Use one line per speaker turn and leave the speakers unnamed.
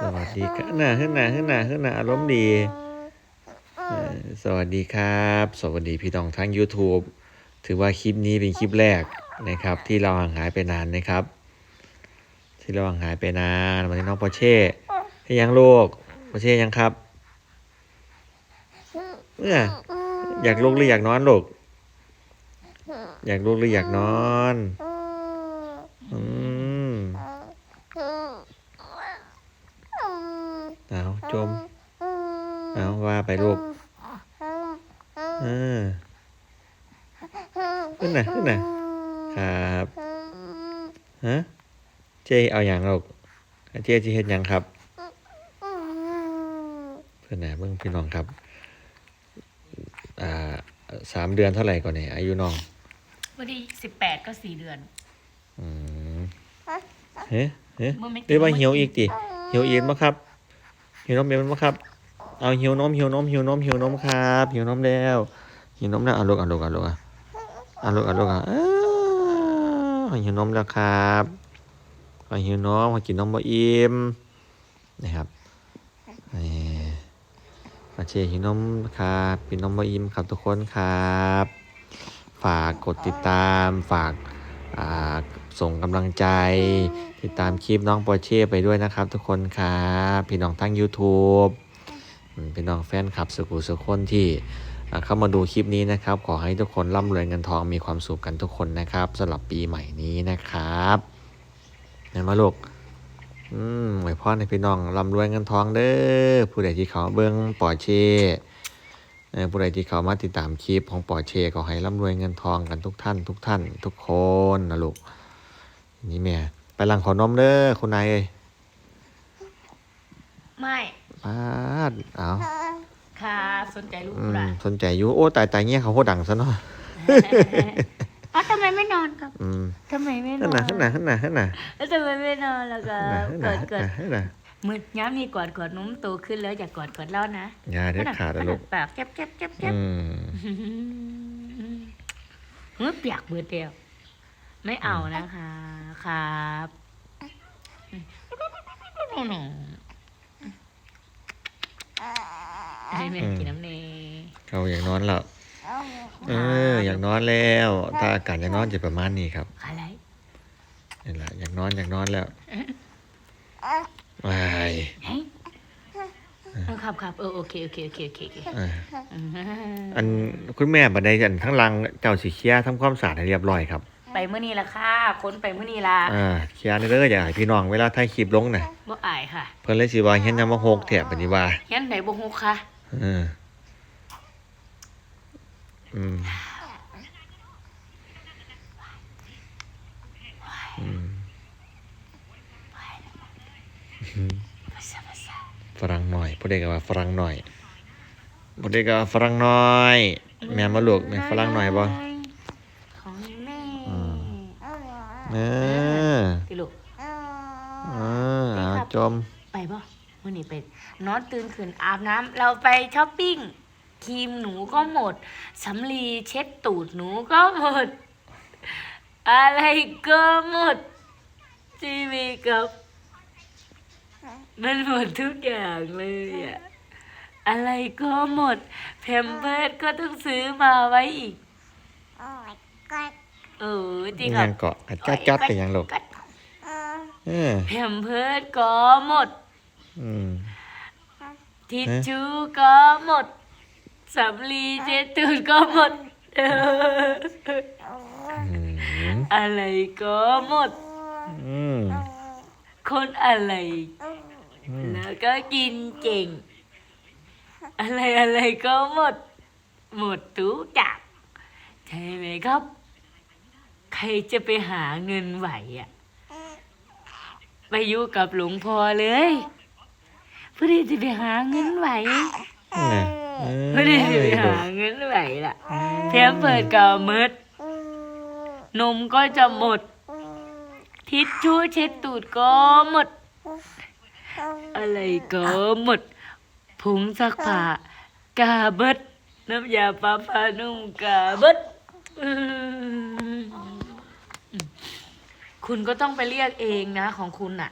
สวัสดีครับหน้าขึ้นหน้าขึ้นหน้าขึ้นหน้าอารมณ์ดี สวัสดีครับ สวัสดีพี่น้องทั้ง YouTube ถือว่าคลิปนี้เป็นคลิปแรกนะครับ ที่เราห่างหายไปนานนะครับ ที่เราห่างหายไปนานวันนี้น้องปอเช่ให้ยังลูกปอเช่ยังครับเนี่ยอยากลุกหรืออยากนอนลูกอยากลุกหรืออยากนอนอืมเอา จม เอาว่าไปลูกเออขึ้นน่ะขึ้นน่ะครับฮะเจ๊เอาอย่างลูกเจ๊จะเฮ็ดหยังครับ เพื่อนแหนเบิ่งพี่น้องครับ อ่าสามเดือนเท่าไหร่ก่อนเนี่ยอายุน้อง
วันที่สิบแปดก็สี่เดือน
อืมเฮ้เฮ้
เมื่อไม่กี่
เรียกว่า
เมื่อ
เหี่ยว
กี้
อีกดิเหี่ยวอีกมั้ครับเหี่ยวนมเป็นมั้ครับ เอาหี่ยวนมหี่ยวนมหี่ยวนมหี่ยวนมครับหี่ยวนมแล้วหี่ยวนมแล้วเอาลูกเอาลูกเอาลูกอะเอาลูกเอาลูกอะเอ้าหี่ยวนมแล้วครับหี่ยวนมมากินนมบ่อิ่มนะครับนี่มาเชียร์หิวนมครับกินนมบ่อิ่มครับทุกคนครับ ฝากกดติดตามฝากอ่า ส่งกำลังใจ ติดตามคลิปน้องปอเช่ไปด้วยนะครับ ทุกคนครับพี่น้องทั้ง YouTube พี่น้องแฟนคลับสุขุสุขคนที่เข้ามาดูคลิปนี้นะครับ ขอให้ทุกคนร่ำรวยเงินทองมีความสุขกันทุกคนนะครับสำหรับปีใหม่นี้นะครับเห็นไหมลูกอืมไว้พ่อในพี่น้องร่ำรวยเงินทองเด้อผู้ใดที่เขาเบิ้งปอเช่ผู้ใดที่เขามาติดตามคลิปของปอเช่ขอให้ร่ำรวยเงินทองกันทุกท่าน ทุกท่าน ทุกคนนะลูก นี่แม่ ไปหลังขอนมเด้อคุณนายเอ้ย
ไม่
ปาดเอา
ค่ะสนใจลูก
อื
กู
ม
ละ
สนใจอยู่โอ้ตายตายเงี้ยเขาโคตรดังซะเนาะ
อ๋อทำไมไม่นอนครับ
อืม
ทำไมไม่น
ขึ้น
อ
น่ะ
น
ขึ้นน่ะขึ้นน่ะขึ้นน่ะ
แล้วทำไมไม่นอนล่ะครั
ขึ้น
บ
น่ะ
ก
ขึ้น
อด
น่ะ
กอด
ขึ้นน่ะ
มืดย้ำนี่กอดกอดนุ่มโตขึ้นแล้วอย่ากอดกอดเล่านะ
อย่าเด็ดขาดนะลูก
ปากแก๊บแก๊บแก๊บแก๊บ
อืม
เฮ้ยเปียกเบิดเดียว ไม่เอานะคะครับให้แม่กินน้ำเนย
เขาอยากนอนแล้วเออ อยากนอนแล้วถ้าอากาศอยากนอนจะประมาณนี้ครับ
อะไร
นี่แหละอยากนอนอยากนอนแล้ววาย
เฮ้ยเออครับครับเออโอเคโอเคโอเคโอเคโอเค
เออ
อืม
อันคุณแม่บันไดอันทั้งหลังเจ้าสีเคียทำความสะอาดให้เรียบร้อยครับ
ไปเมื่อนี้ละค่ะค้นไปเมื่อนี้ละ
อ่าเคลียร์ในเรื่องอยากให้พี่น้องเวลาถ่ายคลิปลงน่ะ
บ่อายค่ะ
เพิ่นเลยสิว่าเฮ็ดนำมาหกแถบปฏิว่า
ยันไหนบ่ฮู้ค่ะ
เอออืมอืมฝรั่งหน่อยผู้ใดก็ว่าฝรั่งหน่อยผู้ใดก็ว่าฝรั่งน้อย แม่นบ่ลูกแม่นฝรั่งหน่อยบ่
ของแม่
อืม เออ
พี่ลูก
เออเอาจม
ไปบ่มื่อนี้ไปนอนตื่นขึ้นอาบน้ำเราไปช้อปปิ้งครีมหนูก็หมดสำลีเช็ดตูดหนูก็หมด อะไรก็หมดที่มีกับมันหมดทุกอย่างเลยอะอะไรก็หมดแพมเพิร์ดก็ต้องซื้อมาไว้อีก เออจริงค
ยั
รับ
งเกาะกะจัดจัดเป็นหยังลูกเออ
แพมเพิร์ดก็หมด
อืม
ทิชชู่ก็หมดสำลีเช็ดตูดก็หมดเออ
อืม
อะไรก็หมด
อืม
คนอะไร
อืม
แล้วก็กินเก่ง อะไรอะไรก็หมด หมดทุกอย่างใช่ไหมครับใคร จะไปหาเงินไหวอะไปอยู่กับหลวงพ่อเลยเพื่อที่จะไปหาเงินไหว
น่ะเออ
เพื่อที่จะไปหาเงินไหวล่ะเพียงเปิดก็หมดนมก็จะหมด ทิชชู่เช็ดตูดก็หมด อะไรก็หมดผงซักผ้ากาเบิดน้ำยาปลาผ้านุ่มกาเบิดอืม คุณก็ต้องไปเรียกเองนะของคุณน่ะ